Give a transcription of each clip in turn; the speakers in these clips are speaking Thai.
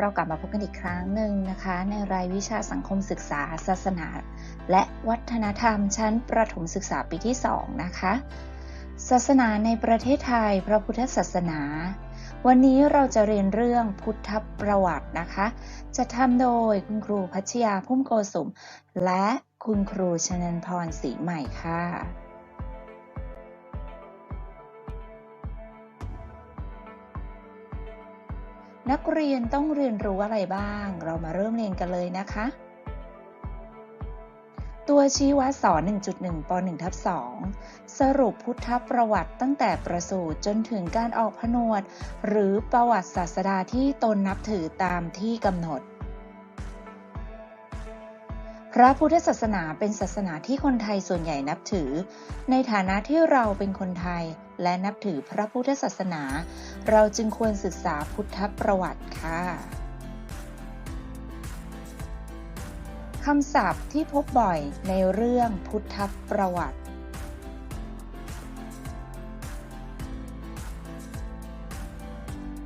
เรากลับมาพบกันอีกครั้งหนึ่งนะคะ ในรายวิชาสังคมศึกษา ศาสนา และวัฒนธรรมชั้นประถมศึกษาปีที่ 2 นะคะ ศาสนาในประเทศไทย พระพุทธศาสนา วันนี้เราจะเรียนเรื่องพุทธประวัตินะคะ จะทำโดยคุณครูพัชยาพุ่มโกสุม และคุณครูชนันพรศรีใหม่ค่ะ นักเรียนต้องเรียนรู้อะไรบ้าง เรามาเริ่มเรียนกันเลยนะคะ ตัวชี้วัดสอน 1.1ป1ทับ2สรุปพุทธประวัติตั้งแต่ประสูติจนถึงการออกผนวด หรือประวัติศาสดาที่ตนนับถือตามที่กำหนด พระพุทธศาสนาเป็นศาสนาที่คนไทยส่วนใหญ่นับถือ ในฐานะที่เราเป็นคนไทย และนับถือพระพุทธศาสนา เราจึงควรศึกษาพุทธประวัติค่ะคำศัพท์ที่พบบ่อยในเรื่องพุทธประวัติ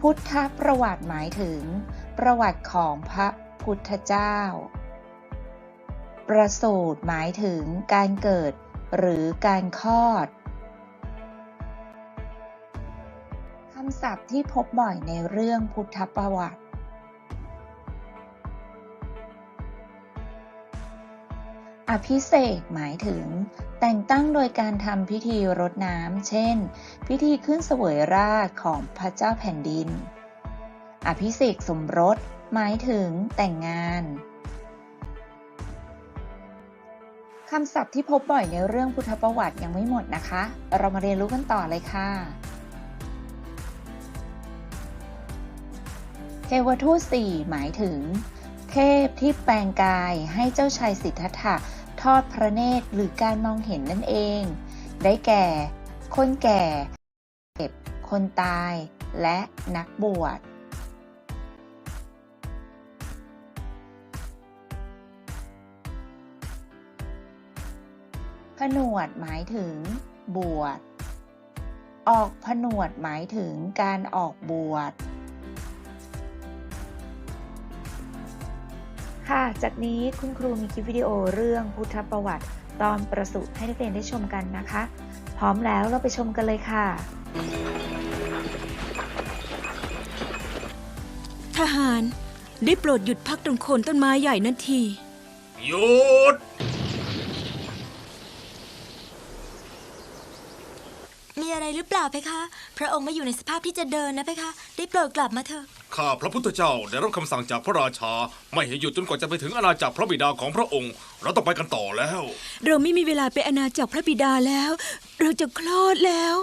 พุทธประวัติหมายถึง ประวัติของพระพุทธเจ้า ประสูติหมายถึงการเกิดหรือการคลอดำศัพท์ที่พบบ่อยในเรื่องพุทธประวัติ อภิเษกหมายถึง แต่งตั้งโดยการทำพิธีรดน้ำ เช่น พิธีขึ้นเสวยราชของพระเจ้าแผ่นดิน อภิเษกสมรส หมายถึงแต่งงานคำศัพท์ที่พบบ่อยในเรื่องพุทธประวัติยังไม่หมดนะคะ เรามาเรียนรู้กันต่อเลยค่ะ ทวทูตสี่หมายถึง เทพที่แปลงกายให้เจ้าชายสิทธัตถะทอดพระเนตรหรือการมองเห็นนั่นเอง ได้แก่ คนแก่เก็บคนตาย และนักบวชผนวดหมายถึง บวช ออกผนวดหมายถึงการออกบวช ค่ะ จากนี้คุณครูมีคลิปวิดีโอเรื่องพุทธประวัติ ตอนประสูติให้นักเรียนได้ชมกันนะคะ พร้อมแล้วเราไปชมกันเลยค่ะ ทหาร ได้โปรดหยุดพักตรงโคนต้นไม้ใหญ่นั่นที หยุด อะไรหรือเปล่าเพคะ พระองค์ไม่อยู่ในสภาพที่จะเดินนะเพคะ ได้โปรดกลับมาเถอะ ข้าพระพุทธเจ้าได้รับคำสั่งจากพระราชา ไม่ให้หยุดจนกว่าจะไปถึงอาณาจักรพระบิดาของพระองค์ เราต้องไปกันต่อแล้ว เราไม่มีเวลาไปอาณาจักรพระบิดาแล้ว เราจะคลอดแล้ว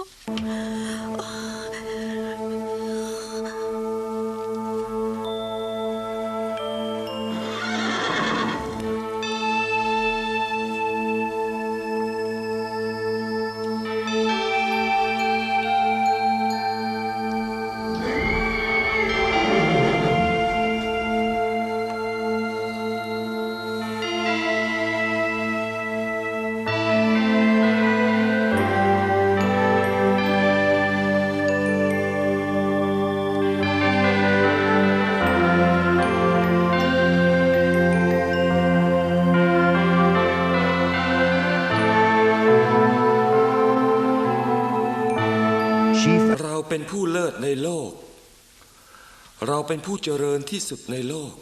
เราเป็นผู้เจริญที่สุดในโลก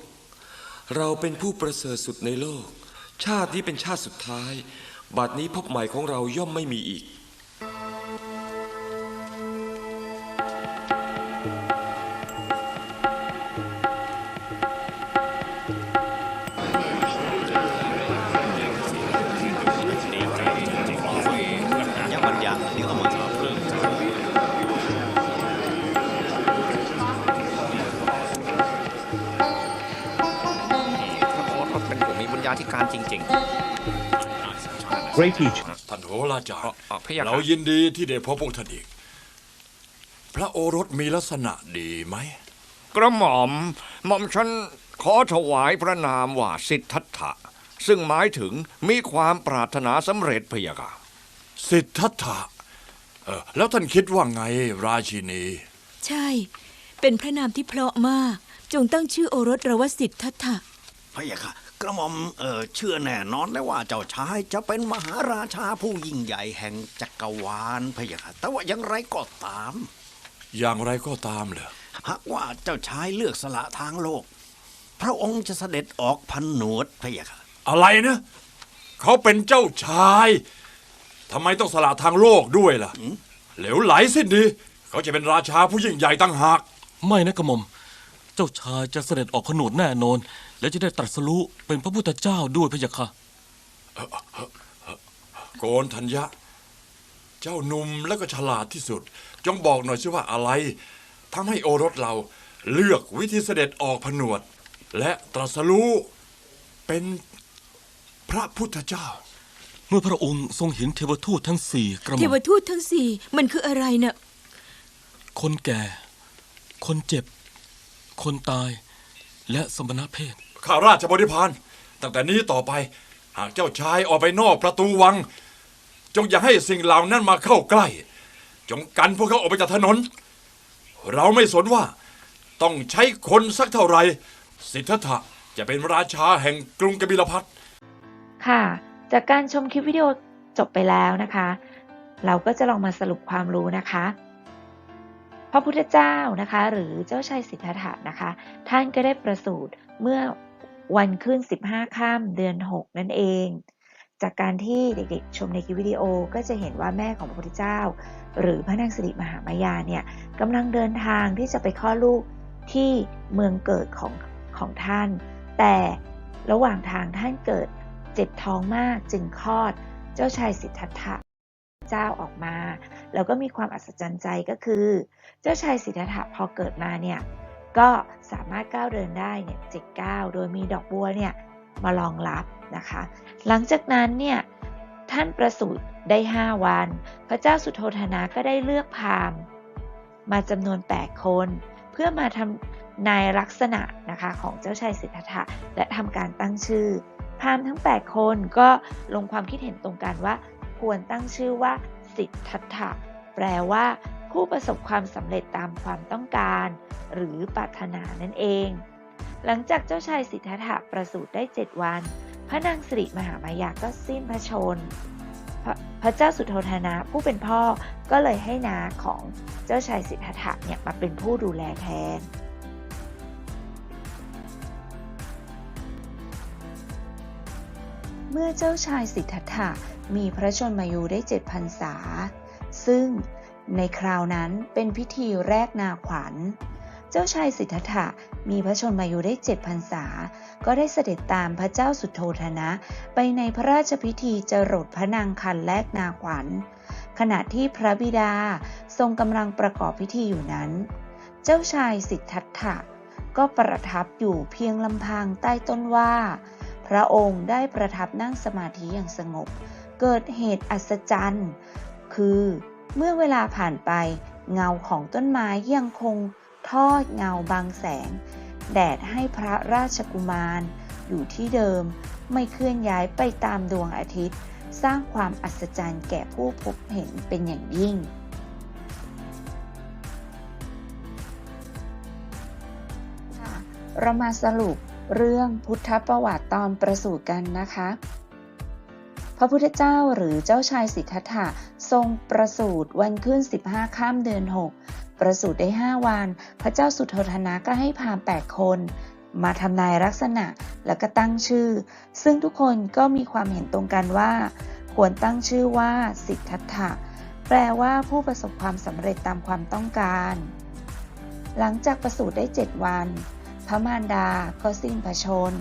เราเป็นผู้ประเสริฐสุดในโลก ชาตินี้เป็นชาติสุดท้าย บัดนี้พบใหม่ของเราย่อมไม่มีอีกยังบางอย่างที่เขามาาธิการจริง Great teacher. ท่านโหราจารย์ๆอ๋อพระยาเราค่ะยินดีที่ได้พบพวกท่านอีก พระโอรสมีลักษณะดีไหม กระหม่อม หม่อมฉันขอถวายพระนามว่าสิทธัตถะ ซึ่งหมายถึงมีความปรารถนาสำเร็จพะยะค่ะ สิทธัตถะเออแล้วท่านคิดว่าไงราชินี ใช่ เป็นพระนามที่เพราะมาก จงตั้งชื่อโอรสเราว่าสิทธัตถะพะยะค่ะ กระหม่อมเออเชื่อแน่นอนเลยว่าเจ้าชายจะเป็นมหาราชาผู้ยิ่งใหญ่แห่งจักรวาลพะยะค่ะแต่ว่าอย่างไรก็ตาม อย่างไรก็ตามเหรอหากว่าเจ้าชายเลือกสละทางโลก พระองค์จะเสด็จออกพันหนวดพะยะค่ะอะไรนะ เขาเป็นเจ้าชายทำไมต้องสละทางโลกด้วยล่ะ เหลวไหลสิ้นดี เขาจะเป็นราชาผู้ยิ่งใหญ่ตั้งหาก ไม่นะกระหม่อม เจ้าชายจะเสด็จออกผนวดแน่นอน และจะได้ตรัสรู้เป็นพระพุทธเจ้าด้วยพะยะค่ะโกนธัญญะ เจ้าหนุ่มและก็ฉลาดที่สุด จงบอกหน่อยสิว่าอะไรทำให้โอรสเราเลือกวิธีเสด็จออกผนวด และตรัสรู้เป็นพระพุทธเจ้า เมื่อพระองค์ทรงเห็นเทวทูตทั้งสี่กระหเทม่อวมทูตทั้งสี่มันคืออะไรเน่ะคนแก่ คนเจ็บ คนตาย และสมณเพศ ข้าราชบริพารตั้งแต่นี้ต่อไป หากเจ้าชายออกไปนอกประตูวัง จงอย่าให้สิ่งเหล่านั้นมาเข้าใกล้ จงกันพวกเขาออกไปจากถนน เราไม่สนว่าต้องใช้คนสักเท่าไหร่สิทธัตถะจะเป็นราชาแห่งกรุงกบิลพัทค่ะ จากการชมคลิปวิดีโอจบไปแล้วนะคะ เราก็จะลองมาสรุปความรู้นะคะ พระพุทธเจ้านะคะ หรือเจ้าชายสิทธัตถะนะคะ ท่านก็ได้ประสูติเมื่อวันขึ้น 15ค่ำเดือน 6 นั่นเอง จากการที่เด็กๆ ชมในคลิปวิดีโอก็จะเห็นว่าแม่ของพระพุทธเจ้า หรือพระนางสิริมหามายาเนี่ยกำลังเดินทางที่จะไปคลอดลูกที่เมืองเกิดของของท่าน แต่ระหว่างทางท่านเกิดเจ็บท้องมากจึงคลอดเจ้าชายสิทธัตถะ เจ้าออกมา แล้วก็มีความอัศจรรย์ใจก็คือ เจ้าชายสิทธัตถะพอเกิดมาเนี่ยก็สามารถก้าวเดินได้เนี่ยเจ็ดก้าวโดยมีดอกบัวเนี่ยมารองรับนะคะ หลังจากนั้นเนี่ยท่านประสูติได้ 5 วัน พระเจ้าสุโธธนะก็ได้เลือกพามมาจำนวน 8 คน เพื่อมาทำนายลักษณะนะคะของเจ้าชายสิทธัตถะและทำการตั้งชื่อพามทั้ง 8 คนก็ลงความคิดเห็นตรงกันว่า ควรตั้งชื่อว่า สิทธัตถะแปลว่า ผู้ประสบความสำเร็จตามความต้องการ หรือปรารถนานั่นเอง หลังจากเจ้าชายสิทธัตถะประสูติได้7วัน พระนางสิริมหามายาก็สิ้นพระชนม์พระพระเจ้าสุโธธนะผู้เป็นพ่อก็เลยให้นาของเจ้าชายสิทธัตถะเนี่ยมาเป็นผู้ดูแลแทน เมื่อเจ้าชายสิทธัตถะมีพระชนมายุได้เจ็ดพรรษา ซึ่งในคราวนั้นเป็นพิธีแรกนาขวัญ เจ้าชายสิทธัตถะมีพระชนมายุได้เจ็ดพรรษา ก็ได้เสด็จตามพระเจ้าสุโธธนะ ไปในพระราชพิธีจรดพระนางคันแรกนาขวัญ ขณะที่พระบิดาทรงกำลังประกอบพิธีอยู่นั้น เจ้าชายสิทธัตถะก็ประทับอยู่เพียงลำพังใต้ต้นว่า พระองค์ได้ประทับนั่งสมาธิอย่างสงบ เกิดเหตุอัศจรรย์ คือเมื่อเวลาผ่านไปเงาของต้นไม้ยังคงทอดเงาบางแสง แดดให้พระราชกุมาร อยู่ที่เดิมไม่เคลื่อนย้ายไปตามดวงอาทิตย์ สร้างความอัศจรรย์แก่ผู้พบเห็นเป็นอย่างยิ่งค่ะเรามาสรุป เรื่องพุทธประวัติตอนประสูติกันนะคะ พระพุทธเจ้าหรือเจ้าชายสิทธัตถะทรงประสูติวันขึ้น 15 ข้ามเดือน 6 ประสูติได้ 5 วัน พระเจ้าสุโธทนะก็ให้พาม8 คน มาทำนายลักษณะแล้วก็ตั้งชื่อ ซึ่งทุกคนก็มีความเห็นตรงกันว่า ควรตั้งชื่อว่าสิทธัตถะแปลว่าผู้ประสบความสำเร็จตามความต้องการ หลังจากประสูติได้ 7 วัน พระมารดาก็สิ้นพระชน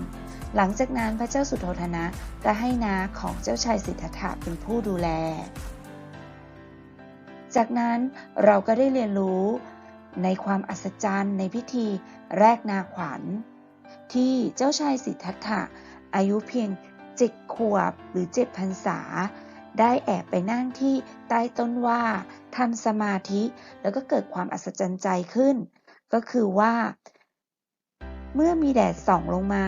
หลังจากนั้นพระเจ้าสุโธทนะก็ให้นาของเจ้าชายสิทธัตถะเป็นผู้ดูแล จากนั้นเราก็ได้เรียนรู้ในความอัศจรรย์ในพิธีแรกนาขวัญ ที่เจ้าชายสิทธัตถะอายุเพียงเจ็ดขวบหรือเจ็ดพรรษา ได้แอบไปนั่งที่ใต้ต้นว่าทำสมาธิแล้วก็เกิดความอัศจรรย์ใจขึ้น ก็คือว่า เมื่อมีแดดส่องลงมา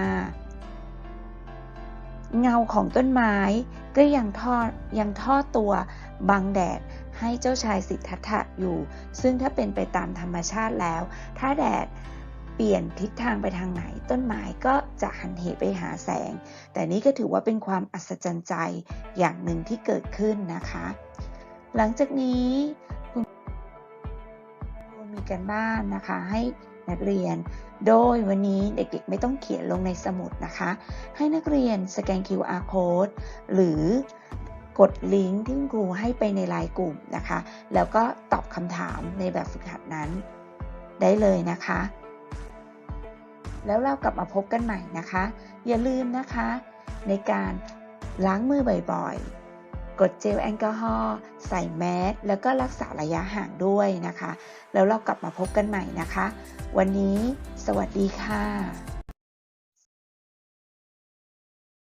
เงาของต้นไม้ก็ยังทอดยังทอดตัวบังแดดให้เจ้าชายสิทธัตถะอยู่ ซึ่งถ้าเป็นไปตามธรรมชาติแล้ว ถ้าแดดเปลี่ยนทิศทางไปทางไหน ต้นไม้ก็จะหันเหไปหาแสง แต่นี่ก็ถือว่าเป็นความอัศจรรย์ใจอย่างหนึ่งที่เกิดขึ้นนะคะ หลังจากนี้คุณครูมีการบ้านนะคะให้ นักเรียน โดยวันนี้เด็กๆ ไม่ต้องเขียนลงในสมุดนะคะ ให้นักเรียนสแกน QR code หรือกดลิงก์ที่คุณครูให้ไปในไลน์กลุ่มนะคะ แล้วก็ตอบคำถามในแบบฝึกหัดนั้น ได้เลยนะคะ แล้วเรากลับมาพบกันใหม่นะคะ อย่าลืมนะคะ ในการล้างมือบ่อยๆ กดเจลแอลกอฮอล์ใส่แมสแล้วก็รักษาระยะห่างด้วยนะคะ แล้วเรากลับมาพบกันใหม่นะคะ วันนี้ สวัสดีค่ะ